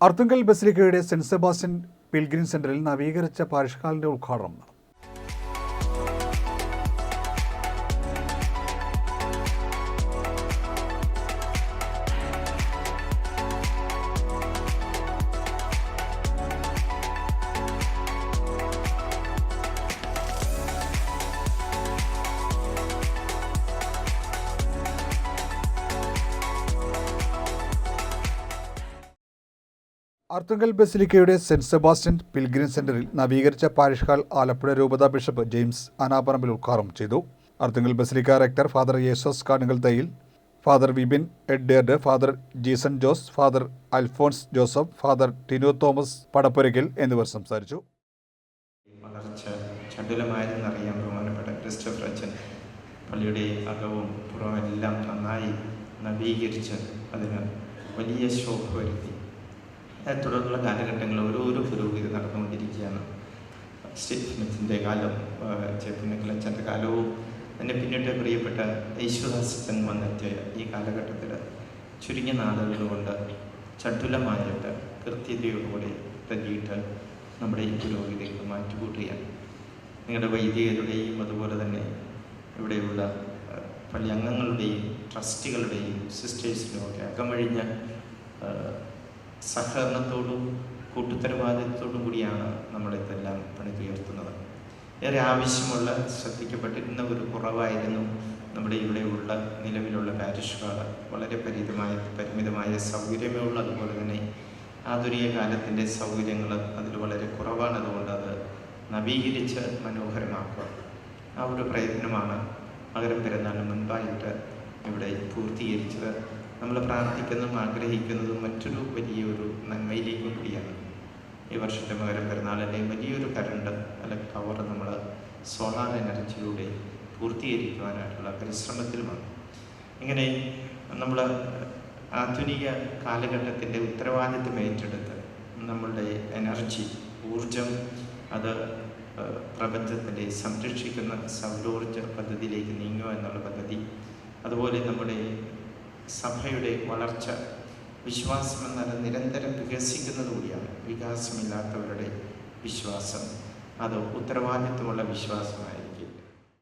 അർത്തുങ്കൽ ബസിലിക്കയുടെ saint Sebastian pilgrim സെന്ററിൽ നവീകരിച്ച പാരിഷ് ഉദ്ഘാടനം നടന്നു. അർത്തുങ്കൽ ബസിലിക്കയുടെ സെന്റ് സെബാസ്റ്റ്യൻ പിൽഗ്രിം സെന്ററിൽ നവീകരിച്ച പാരിഷ് ഹാൾ ആലപ്പുഴ രൂപത ബിഷപ്പ് ജെയിംസ് അനാപറമ്പിൽ ഉദ്ഘാടനം ചെയ്തു. അർത്തുങ്കൽ ബസിലിക്ക റെക്ടർ ഫാദർ യേശോസ് കാണുകൾ Thayyil father Vibin Edward father Jeeson Jose father Alphonse Joseph father Tinu Thomas Padappurakkal എന്നിവർ സംസാരിച്ചു. ക്രിസ്റ്റഫർ അച്ഛൻ പള്ളിയുടെ അകവും പുറവും എല്ലാം നന്നായി നവീകരിച്ച് അതിന് വലിയ ശോഭ വരുത്തി. തുടർന്നുള്ള കാലഘട്ടങ്ങളിൽ ഓരോരോ പുരോഗതി നടന്നുകൊണ്ടിരിക്കുകയാണ്. സ്റ്റീവ് സ്മിത്തിന്റെ കാലം ചേപ്പുന്നക്കിലച്ചന്റെ കാലവും എന്റെ പിന്നിട്ട് പ്രിയപ്പെട്ട യേശുദാസൻ വന്നെത്തിയ ഈ കാലഘട്ടത്തിൽ ചുരുങ്ങിയ നാളുകൾ കൊണ്ട് ചടുലമായിട്ട് കൃത്യതയോടുകൂടി തല്ലിയിട്ട് നമ്മുടെ ഈ പുരോഗതിക്ക് മാറ്റുകൂട്ടുകയാണ് നിങ്ങളുടെ വൈദികരുടെയും അതുപോലെ തന്നെ ഇവിടെയുള്ള പള്ളി അംഗങ്ങളുടെയും ട്രസ്റ്റുകളുടെയും സിസ്റ്റേഴ്സിനും ഒക്കെ അകമഴിഞ്ഞ സഹകരണത്തോടും കൂട്ടുത്തരവാദിത്വത്തോടും കൂടിയാണ് നമ്മളിതെല്ലാം പണിതുയർത്തുന്നത് ഏറെ ആവശ്യമുള്ള ശ്രദ്ധിക്കപ്പെട്ടിരുന്ന ഒരു കുറവായിരുന്നു നമ്മുടെ ഇവിടെയുള്ള നിലവിലുള്ള പാരിഷുകൾ വളരെ പരിമിതമായ പരിമിതമായ സൗകര്യമേ ഉള്ളൂ. അതുപോലെ തന്നെ ആധുനിക കാലത്തിന്റെ സൗകര്യങ്ങൾ അതിൽ വളരെ കുറവാണ്. അതുകൊണ്ട് അത് നവീകരിച്ച് മനോഹരമാക്കുക. ആ ഒരു പ്രയത്നമാണ് മകരം പെരുന്നാളിന് മുൻപായിട്ട് ഇവിടെ പൂർത്തീകരിച്ചത്. നമ്മൾ പ്രാർത്ഥിക്കുന്നതും ആഗ്രഹിക്കുന്നതും മറ്റൊരു വലിയൊരു നന്മയിലേക്കും കൂടിയാണ്. ഈ വർഷത്തെ മകരം പെരുന്നാളിന്റെ വലിയൊരു കരണ്ട് അല്ലെങ്കിൽ പവർ നമ്മൾ സോളാർ എനർജിയിലൂടെ പൂർത്തീകരിക്കുവാനായിട്ടുള്ള പരിശ്രമത്തിലുമാണ്. ഇങ്ങനെ നമ്മൾ ആധുനിക കാലഘട്ടത്തിന്റെ ഉത്തരവാദിത്വം ഏറ്റെടുത്ത് നമ്മളുടെ എനർജി ഊർജം അത് പ്രപഞ്ചത്തിന്റെ സംരക്ഷിക്കുന്ന സൗരോർജ പദ്ധതിയിലേക്ക് നീങ്ങുക എന്നുള്ള പദ്ധതി അതുപോലെ നമ്മുടെ സഭയുടെ വളർച്ച വിശ്വാസം എന്നത് നിരന്തരം വികസിക്കുന്നത് കൂടിയാണ് വികാസമില്ലാത്തവരുടെ വിശ്വാസം. അത് ഉത്തരവാദിത്വമുള്ള വിശ്വാസമായിരുന്നു